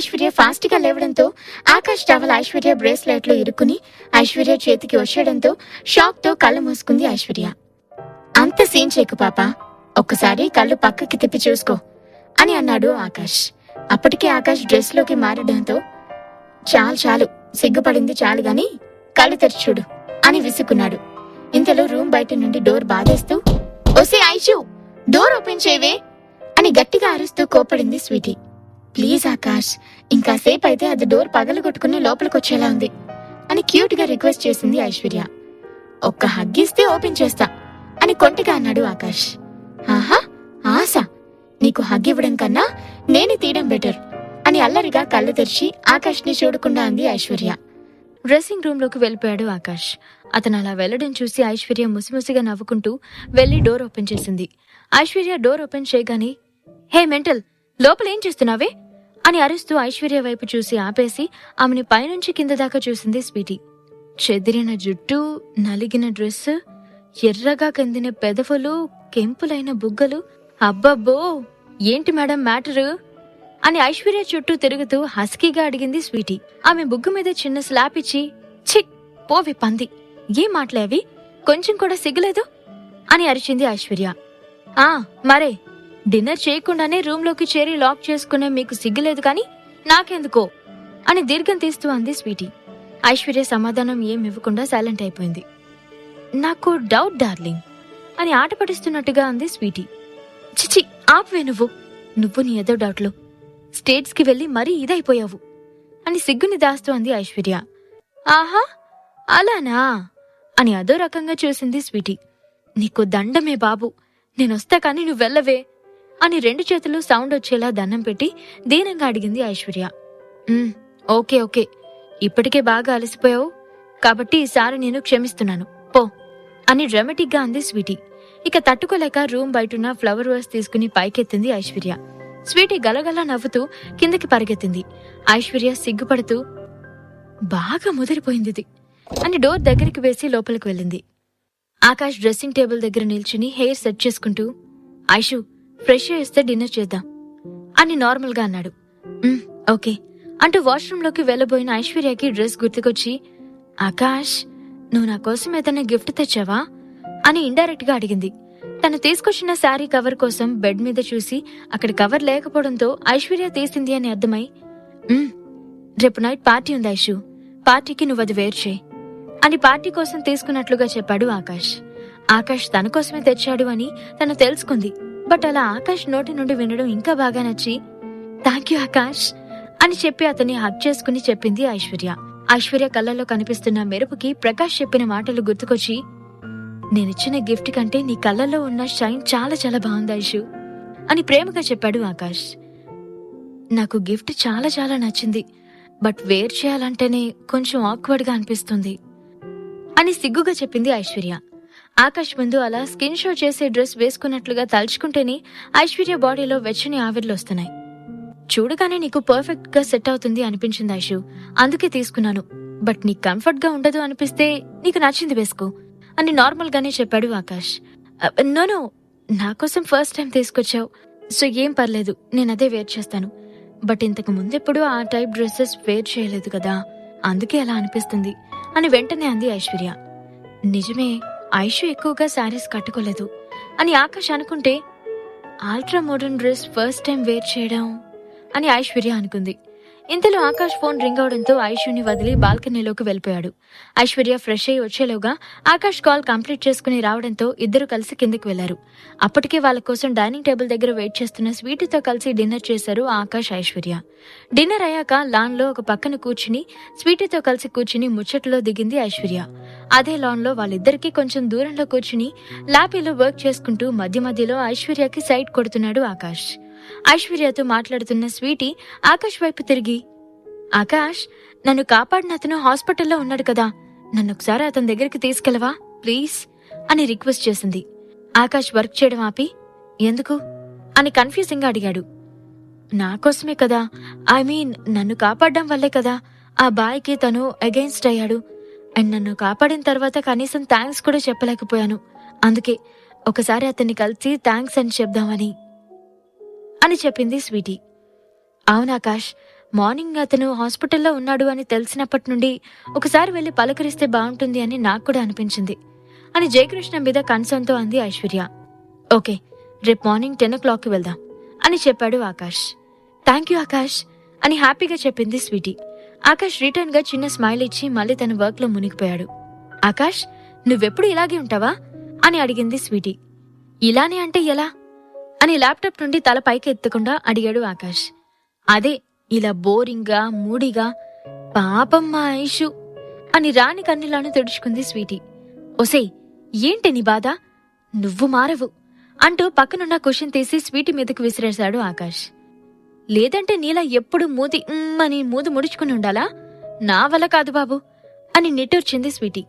ఐశ్వర్య ఫాస్ట్గా లేవడంతో ఆకాష్ టవల్ ఐశ్వర్య బ్రేస్లెట్లో ఇరుక్కుని ఐశ్వర్య చేతికి వచ్చేయడంతో షాక్తో కళ్ళు మూసుకుంది ఐశ్వర్య. అంత సీన్ చేయకు పాప ఒక్కసారి కళ్ళు పక్కకి తిప్పి చూసుకో అని అన్నాడు ఆకాష్. అప్పటికే ఆకాష్ డ్రెస్లోకి మారడంతో చాలు చాలు సిగ్గుపడింది చాలు గాని కళ్ళు తెరిచి చూడు అని విసుక్కున్నాడు. ఇంతలో రూమ్ బయట నుండి డోర్ బాధేస్తూ ఒసే ఐషు డోర్ ఓపెన్ చేయవే అని గట్టిగా అరుస్తూ కోపడింది స్వీటీ. ప్లీజ్ ఆకాష్ ఇంకాసేపు అయితే అది డోర్ పగలు కొట్టుకుని లోపలికొచ్చేలా ఉంది అని క్యూట్గా రిక్వెస్ట్ చేసింది ఐశ్వర్య. ఒక్క హగ్గిస్తే ఓపెన్ చేస్తా అని కొంటిగా అన్నాడు ఆకాష్. ఆహా ఆశ. నీకు హగ్ ఇవ్వడం కన్నా నేనే తీయడం బెటర్ అని అల్లరిగా కళ్ళు తెరిచి ఆకాష్ని చూడకుండా అంది ఐశ్వర్య. డ్రెస్సింగ్ రూమ్లోకి వెళ్ళిపోయాడు ఆకాష్. అతను అలా వెళ్ళడం చూసి ఐశ్వర్య ముసిముసిగా నవ్వుకుంటూ వెళ్ళి డోర్ ఓపెన్ చేసింది. ఐశ్వర్య డోర్ ఓపెన్ చేయగానే హే మెంటల్ లోపల ఏం చేస్తున్నావే? అని అరుస్తూ ఐశ్వర్య వైపు చూసి ఆపేసి ఆమెని పైనుంచి కింద దాకా చూసింది స్వీటీ. చెదిరిన జుట్టు నలిగిన డ్రెస్ ఎర్రగా కందిన పెదవులు కెంపులైన బుగ్గలు. అబ్బబ్బో ఏంటి మేడం మ్యాటరు? అని ఐశ్వర్య చుట్టూ తిరుగుతూ హస్కీగా అడిగింది స్వీటీ. ఆమె బుగ్గు మీద చిన్న స్లాప్ ఇచ్చి చిక్ పోవి పంది. ఏం మాట్లావి? కొంచెం కూడా సిగ్గులేదు? అని అరిచింది ఐశ్వర్య. ఆ మరే డిన్నర్ చేయకుండానే రూమ్లోకి చేరి లాక్ చేసుకునే మీకు సిగ్గులేదు కానీ నాకెందుకో? అని దీర్ఘం తీస్తూ అంది స్వీటీ. ఐశ్వర్య సమాధానం ఏం ఇవ్వకుండా సైలెంట్ అయిపోయింది. నాకు డౌట్ డార్లింగ్ అని ఆట పడిస్తున్నట్టుగా అంది స్వీటీ. చిచి ఆపవే నువ్వు. నువ్వు నీ ఏదో డౌట్లో. స్టేట్స్కి వెళ్ళి మరీ ఇదైపోయావు అని సిగ్గుని దాస్తూ అంది ఐశ్వర్య. ఆహా అలానా? అని అదో రకంగా చూసింది స్వీటీ. నీకు దండమే బాబు. నేనొస్తా కానీ నువ్వు వెళ్ళవే. అని రెండు చేతులు సౌండ్ వచ్చేలా దండం పెట్టి దీనంగా అడిగింది ఐశ్వర్య. Okay okay. ఇప్పటికే బాగా అలసిపోయావు. కాబట్టి ఈసారి నేను క్షమిస్తున్నాను. పో అని డ్రమటిక్గా అంది స్వీటీ. ఇక తట్టుకోలేక రూమ్ బయటున్న ఫ్లవర్ వాస్ తీసుకుని పైకెత్తింది ఐశ్వర్య. స్వీటీ గలగలా నవ్వుతూ కిందకి పరిగెత్తింది. ఐశ్వర్య సిగ్గుపడుతూ బాగా ముదిరిపోయింది అని డోర్ దగ్గరికి వేసి లోపలికి వెళ్ళింది. ఆకాష్ డ్రెస్సింగ్ టేబుల్ దగ్గర నిల్చుని హెయిర్ సెట్ చేసుకుంటూ ఐషు ఫ్రెష్ చేస్తే డిన్నర్ చేద్దాం. అని నార్మల్గా అన్నాడు. ఓకే అంటూ వాష్రూమ్లోకి వెళ్ళబోయిన ఐశ్వర్యకి డ్రెస్ గుర్తుకొచ్చి ఆకాష్ నువ్వు నా కోసం ఏదైనా గిఫ్ట్ తెచ్చావా? అని ఇండైరెక్ట్గా అడిగింది. తను తీసుకొచ్చిన శారీ కవర్ కోసం బెడ్ మీద చూసి అక్కడ కవర్ లేకపోవడంతో ఐశ్వర్య తీసింది అని అర్థమై రేపు నైట్ పార్టీ ఉంది ఐషు. పార్టీకి నువ్వు అది వేరు చేయి. అని పార్టీ కోసం తీసుకున్నట్లుగా చెప్పాడు ఆకాష్. ఆకాష్ తన కోసమే తెచ్చాడు అని తను తెలుసుకుంది. బట్ అలా ఆకాష్ నోటి నుండి వినడం ఇంకా బాగా నచ్చి థ్యాంక్ యూ ఆకాష్ అని చెప్పి అతన్ని హక్ చేసుకుని చెప్పింది ఐశ్వర్య. ఐశ్వర్య కళ్ళలో కనిపిస్తున్న మెరుపుకి ప్రకాష్ చెప్పిన మాటలు గుర్తుకొచ్చి నేనిచ్చిన గిఫ్ట్ కంటే నీ కళ్ళల్లో ఉన్న షైన్ చాలా చాలా బాగుంది ఐషు అని ప్రేమగా చెప్పాడు ఆకాష్. నాకు గిఫ్ట్ చాలా చాలా నచ్చింది బట్ వేర్ చేయాలంటేనే కొంచెం ఆక్వర్డ్గా అనిపిస్తుంది అని సిగ్గుగా చెప్పింది ఐశ్వర్య. ఆకాష్ ముందు అలా స్కిన్ షో చేసే డ్రెస్ వేసుకున్నట్లుగా తలుచుకుంటేనే ఐశ్వర్య బాడీలో వెచ్చని ఆవిర్లు వస్తున్నాయి. చూడగానే నీకు పర్ఫెక్ట్గా సెట్ అవుతుంది అనిపించింది ఐషు. అందుకే తీసుకున్నాను. బట్ నీకు కంఫర్ట్గా ఉండదు అనిపిస్తే నీకు నచ్చింది వేసుకో అని నార్మల్ గానే చెప్పాడు ఆకాష్. నోను నా కోసం ఫస్ట్ టైం తీసుకొచ్చావు. సో ఏం పర్లేదు నేను అదే వేర్ చేస్తాను. బట్ ఇంతకు ముందెప్పుడు ఆ టైప్ డ్రెస్సెస్ వేర్ చేయలేదు కదా అందుకే అలా అనిపిస్తుంది అని వెంటనే అంది ఐశ్వర్య. నిజమే ఐషు ఎక్కువగా శారీస్ కట్టుకోలేదు అని ఆకాష్ అనుకుంటే ultra modern dress first time wear చేయడం అని ఐశ్వర్య అనుకుంది. ఇంతలో ఆకాష్ ఫోన్ రింగ్ అవడంతో ఐశ్వర్యని వదిలి బాల్కనీలోకి వెళ్ళిపోయాడు. ఐశ్వర్య ఫ్రెష్ అయ్యి వచ్చేలోగా ఆకాష్ కాల్ కంప్లీట్ చేసుకుని రావడంతో ఇద్దరు కలిసి కిందకి వెళ్ళారు అప్పటికే వాళ్ళ కోసం డైనింగ్ టేబుల్ దగ్గర వెయిట్ చేస్తున్న స్వీటీతో కలిసి డిన్నర్ చేశారు ఆకాష్ ఐశ్వర్య. డిన్నర్ అయ్యాక లాన్లో ఒక పక్కన కూర్చుని స్వీటీతో కలిసి కూర్చుని ముచ్చట్లో దిగింది ఐశ్వర్య. అదే లాన్లో వాళ్ళిద్దరికీ కొంచెం దూరంలో కూర్చుని లాపీలో వర్క్ చేసుకుంటూ మధ్య మధ్యలో ఐశ్వర్యకి సైట్ కొడుతున్నాడు ఆకాష్. ఐశ్వర్యతో మాట్లాడుతున్న స్వీటీ ఆకాష్ వైపు తిరిగి ఆకాష్ నన్ను కాపాడిన అతను హాస్పిటల్లో ఉన్నాడు కదా. నన్ను ఒకసారి అతని దగ్గరికి తీసుకెళ్ళవా ప్లీజ్? అని రిక్వెస్ట్ చేసింది. ఆకాష్ వర్క్ చేయడం ఆపి ఎందుకు? అని కన్ఫ్యూజింగ్ అడిగాడు. నా కోసమే కదా. ఐ మీన్ నన్ను కాపాడడం వల్లే కదా. ఆ బాయ్కి తను అగెయిన్స్ట్ అయ్యాడు. అండ్ నన్ను కాపాడిన తర్వాత కనీసం థ్యాంక్స్ కూడా చెప్పలేకపోయాను. అందుకే ఒకసారి అతన్ని కలిసి థ్యాంక్స్ అని చెప్దామని. అని చెప్పింది స్వీటీ. అవునాకాష్ మార్నింగ్ అతను హాస్పిటల్లో ఉన్నాడు అని తెలిసినప్పటి నుండి ఒకసారి వెళ్ళి పలకరిస్తే బాగుంటుంది అని నాకు కూడా అనిపించింది అని జయకృష్ణ మీద కన్సర్న్తో అంది ఐశ్వర్య. ఓకే రేపు మార్నింగ్ టెన్ ఓ క్లాక్కి వెళ్దాం అని చెప్పాడు ఆకాష్. థ్యాంక్ యూ ఆకాష్ అని హ్యాపీగా చెప్పింది స్వీటీ. ఆకాష్ రిటర్న్గా చిన్న స్మైల్ ఇచ్చి మళ్ళీ తన వర్క్లో మునిగిపోయాడు. ఆకాష్ నువ్వెప్పుడు ఇలాగే ఉంటావా? అని అడిగింది స్వీటీ. ఇలానే అంటే ఎలా? అని ల్యాప్టాప్ నుండి తల పైకి ఎత్తకుండా అడిగాడు ఆకాష్. అదే ఇలా బోరింగ్గా మూడిగా పాపం మా ఐషు అని రాణి కన్నులను తుడుచుకుంది స్వీటీ. ఒసేయ్ ఏంటి నీ బాధ? నువ్వు మారవు అంటూ పక్కనున్న క్వశ్చన్ తీసి స్వీటీ మీదకు విసిరేశాడు ఆకాష్. లేదంటే నీలా ఎప్పుడు మూతి అని మూతి ముడుచుకుని ఉండాలా? నా వల్ల కాదు బాబు అని నిట్టూర్చింది స్వీటీ.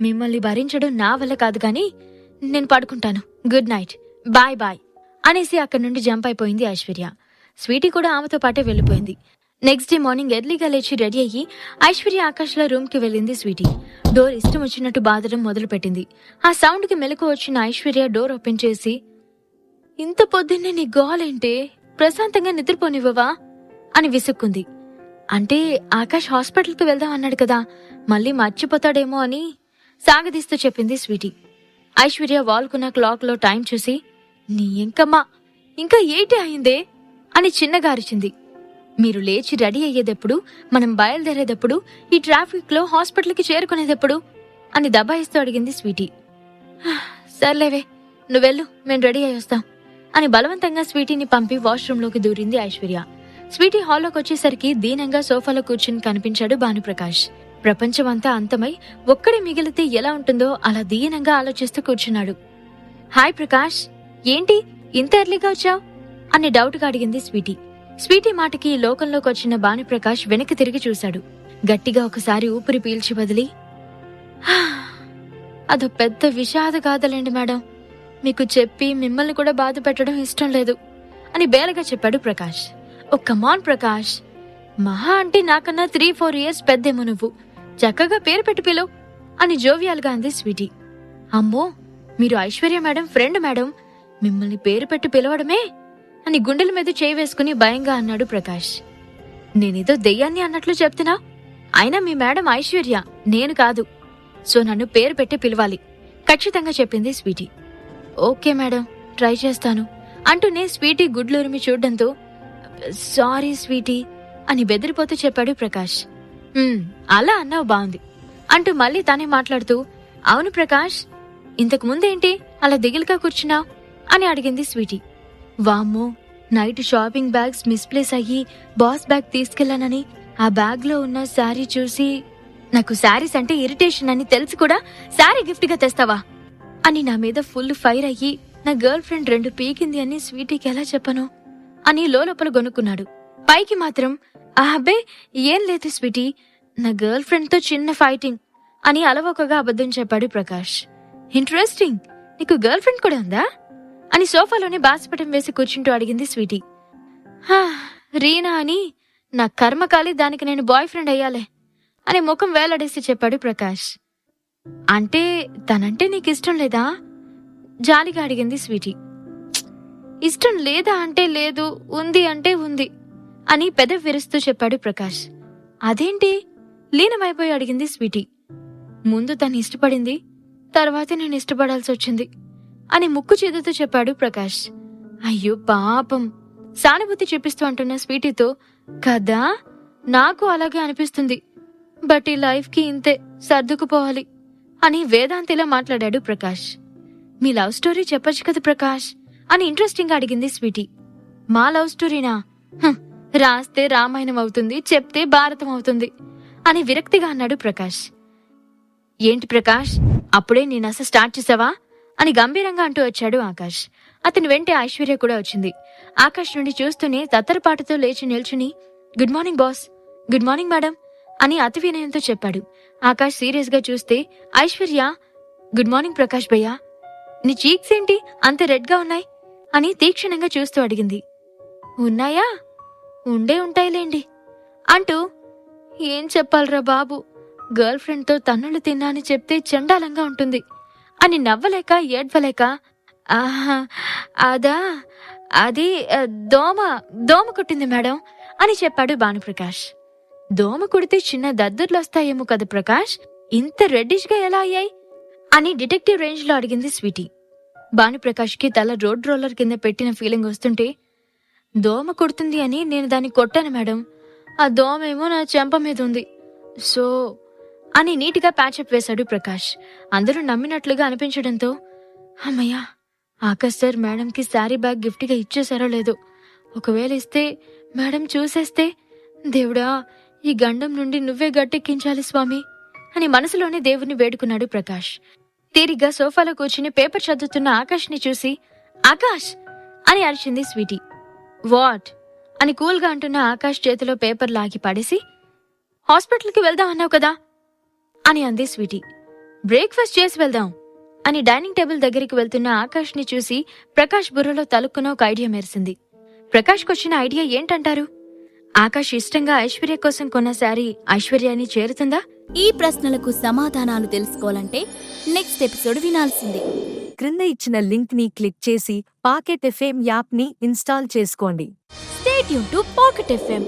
మిమ్మల్ని భరించడం నా వల్ల కాదు కానీ నేను పడుకుంటాను. గుడ్ నైట్ బాయ్ బాయ్ అనేసి అక్కడి నుండి జంప్ అయిపోయింది ఐశ్వర్య. స్వీటీ కూడా ఆమెతో పాటే వెళ్ళిపోయింది. నెక్స్ట్ డే మార్నింగ్ ఎర్లీగా లేచి రెడీ అయ్యి ఐశ్వర్య ఆకాష్ల రూమ్కి వెళ్ళింది స్వీటీ డోర్ ఇష్టం వచ్చినట్టు బాధడం మొదలుపెట్టింది. ఆ సౌండ్కి మెలకు వచ్చిన ఐశ్వర్య డోర్ ఓపెన్ చేసి ఇంత పొద్దున్నే నీ గోలేంటే ప్రశాంతంగా నిద్రపోనివ్వవా? అని విసుక్కుంది. అంటే ఆకాష్ హాస్పిటల్కి వెళ్దాం అన్నాడు కదా మళ్ళీ మర్చిపోతాడేమో అని సాగదీస్తూ చెప్పింది స్వీటీ ఐశ్వర్య వాల్కున్న క్లాక్లో టైం చూసి నీ ఇంకమ్మా ఇంకా ఏటి అయిందే? అని చిన్నగా అరిచింది మీరు లేచి రెడీ అయ్యేదెప్పుడు మనం బయలుదేరేటప్పుడు ఈ ట్రాఫిక్లో హాస్పిటల్కి చేరుకునేదెప్పుడు? అని దబాయిస్తూ అడిగింది స్వీటీ. సర్లేవే నువ్వెళ్ళు మేము రెడీ అయ్యి వస్తాం అని బలవంతంగా స్వీటీని పంపి వాష్రూంలోకి దూరింది ఐశ్వర్య. స్వీటీ హాల్లోకి వచ్చేసరికి దీనంగా సోఫాలో కూర్చుని కనిపించాడు భానుప్రకాష్. ప్రపంచమంతా అంతమై ఒక్కడే మిగిలితే ఎలా ఉంటుందో అలా దీనంగా ఆలోచిస్తూ కూర్చున్నాడు. హాయ్ ప్రకాష్ ఏంటి ఇంత ఎర్లీగా వచ్చావు? అని డౌట్గా అడిగింది స్వీటీ. స్వీటీ మాటకి ఈ లోకంలోకి వచ్చిన భానుప్రకాష్ వెనక్కి తిరిగి చూశాడు. గట్టిగా ఒకసారి ఊపిరి పీల్చి వదిలి అదో పెద్ద విషాద కాదలేండి మేడం. మీకు చెప్పి మిమ్మల్ని కూడా బాధ పెట్టడం ఇష్టం లేదు అని బేలగా చెప్పాడు ప్రకాష్. ఓ కమాన్ ప్రకాష్ మహా అంటే నాకన్నా త్రీ ఫోర్ ఇయర్స్ పెద్దేమో నువ్వు. చక్కగా పేరు పెట్టి పిలువు అని జోవియాల్గా అంది స్వీటీ. అమ్మో మీరు ఐశ్వర్య మేడం ఫ్రెండ్ మేడం మిమ్మల్ని పేరు పెట్టి పిలవడమే అని గుండెల మీద చేయి వేసుకుని భయంగా అన్నాడు ప్రకాష్. నేనేదో దెయ్యాన్ని అన్నట్లు చెప్తున్నా. అయినా మీ మేడం ఐశ్వర్య నేను కాదు. సో నన్ను పేరు పెట్టి పిలవాలి ఖచ్చితంగా చెప్పింది స్వీటీ. ఓకే మేడం ట్రై చేస్తాను అంటూనే స్వీటీ గుడ్లూరిమి చూడడంతో సారీ స్వీటీ అని బెదిరిపోతూ చెప్పాడు ప్రకాష్. అలా అన్నావు బాగుంది అంటూ మళ్ళీ తానే మాట్లాడుతూ అవును ప్రకాష్ ఇంతకు ముందేంటి అలా దిగులుగా కూర్చున్నావు? అని అడిగింది స్వీటీ. వామ్మో నైట్ షాపింగ్ బ్యాగ్స్ మిస్ప్లేస్ అయ్యి బాస్ బ్యాగ్ తీసుకెళ్ళానని ఆ బ్యాగ్లో ఉన్న శారీ చూసి నాకు శారీస్ అంటే ఇరిటేషన్ అని తెలిసి కూడా శారీ గిఫ్ట్గా తెస్తావా? అని నా మీద ఫుల్ ఫైర్ అయ్యి నా గర్ల్ ఫ్రెండ్ రెండు పీకింది అని స్వీటీకి ఎలా చెప్పను? అని లోపల గొనుక్కున్నాడు. పైకి మాత్రం అబ్బే ఏం లేదు స్వీటీ. నా గర్ల్ ఫ్రెండ్తో చిన్న ఫైటింగ్ అని అలవోకగా అబద్ధం చెప్పాడు ప్రకాష్. ఇంట్రెస్టింగ్. నీకు గర్ల్ ఫ్రెండ్ కూడా ఉందా? అని సోఫాలోనే బాసిపటం వేసి కూర్చుంటూ అడిగింది స్వీటీ. "హా, రీనా అని నా కర్మకాలి దానికి నేను బాయ్ ఫ్రెండ్ అయ్యాలే అని ముఖం వేలాడేసి చెప్పాడు ప్రకాష్. అంటే తనంటే నీకు ఇష్టం లేదా? జాలిగా అడిగింది స్వీటీ. ఇష్టం లేదా అంటే లేదు ఉంది అంటే ఉంది. అని పెద్ద విరుస్తూ చెప్పాడు ప్రకాష్. అదేంటి? లీనమైపోయి అడిగింది స్వీటీ. ముందు తను ఇష్టపడింది తర్వాత నేను ఇష్టపడాల్సి వచ్చింది అని ముక్కు చేదుతూ చెప్పాడు ప్రకాష్. అయ్యో పాపం సానుభూతి చూపిస్తూ అంటున్న స్వీటీతో కదా నాకు అలాగే అనిపిస్తుంది. బట్ ఈ లైఫ్కి ఇంతే సర్దుకుపోవాలి అని వేదాంతిలా మాట్లాడాడు ప్రకాష్. మీ లవ్ స్టోరీ చెప్పచ్చు కదా ప్రకాష్ అని ఇంట్రెస్టింగ్ అడిగింది స్వీటీ. మా లవ్ స్టోరీనా? హ రాస్తే రామాయణం అవుతుంది చెప్తే భారతం అవుతుంది అని విరక్తిగా అన్నాడు ప్రకాష్. ఏంటి ప్రకాష్ అప్పుడే నీ నస స్టార్ట్ చేసావా? అని గంభీరంగా అంటూ వచ్చాడు ఆకాష్. అతని వెంటే ఐశ్వర్య కూడా వచ్చింది. ఆకాష్ నుండి చూస్తూనే తత్తరపాటుతో లేచి నిల్చుని good morning boss good morning madam అని అతి వినయంతో చెప్పాడు. ఆకాష్ సీరియస్గా చూస్తే ఐశ్వర్య గుడ్ మార్నింగ్ ప్రకాష్ భయ్యా నీ చీక్స్ ఏంటి అంత రెడ్గా ఉన్నాయి? అని తీక్షణంగా చూస్తూ అడిగింది. ఉన్నాయా? ఉండే ఉంటాయిలేండి. అంటూ ఏం చెప్పాలరా బాబు? గర్ల్ ఫ్రెండ్తో తన్నులు తిన్నా అని చెప్తే చండాలంగా ఉంటుంది. అని నవ్వలేక ఏడ్వలేక ఆహా అదా అది దోమ దోమ కుట్టింది మేడం అని చెప్పాడు భానుప్రకాష్. దోమ కుడితే చిన్న దద్దుర్లు వస్తాయేమో కదా ప్రకాష్? ఇంత రెడ్డిష్గా ఎలా అయ్యాయి? అని డిటెక్టివ్ రేంజ్లో అడిగింది స్వీటీ. భానుప్రకాష్కి తల రోడ్ రోలర్ కింద పెట్టిన ఫీలింగ్ వస్తుంటే దోమ కుడుతుంది అని నేను దాన్ని కొట్టాను మేడం. ఆ దోమ ఏమో నా చెంప మీద ఉంది. సో అని నీటిగా ప్యాచప్ వేశాడు ప్రకాష్. అందరూ నమ్మినట్లుగా అనిపించడంతో అమ్మయ్యా ఆకాష్ సార్ మేడంకి శారీ బ్యాగ్ గిఫ్ట్గా ఇచ్చేశారో లేదో. ఒకవేళ ఇస్తే మేడం చూసేస్తే దేవుడా ఈ గండం నుండి నువ్వే గట్టెక్కించాలి స్వామి అని మనసులోనే దేవుని వేడుకున్నాడు ప్రకాష్. తీరిగ్గా సోఫాలో కూర్చుని పేపర్ చదువుతున్న ఆకాష్ని చూసి ఆకాష్! అని అరిచింది స్వీటీ. వాట్? అని కూల్గా అంటున్న ఆకాష్ చేతిలో పేపర్ లాగి పడేసి హాస్పిటల్కి వెళ్దాం అన్నావు కదా? అని అంది స్వీటీ. బ్రేక్ఫాస్ట్ చేసి వెళ్దాం అని డైనింగ్ టేబుల్ దగ్గరికి వెళ్తున్న ఆకాష్ని చూసి ప్రకాష్ బుర్రలో తలుక్కున ఒక ఐడియా మెరిసింది. ప్రకాష్కొచ్చిన ఐడియా ఏంటంటారు? ఆకాష్ ఇష్టంగా ఐశ్వర్య కోసం కొన్న శారీ ఐశ్వర్యాని చేరుతుందా? ఈ ప్రశ్నలకు సమాధానాలు తెలుసుకోవాలంటే నెక్స్ట్ ఎపిసోడ్ వినాల్సిందే. క్రింద ఇచ్చిన లింక్ని క్లిక్ చేసి పాకెట్ ఎఫ్ఎం యాప్ని ఇన్స్టాల్ చేసుకోండి. స్టేట్ యూన్ టు పాకెట్ ఎఫ్ఎం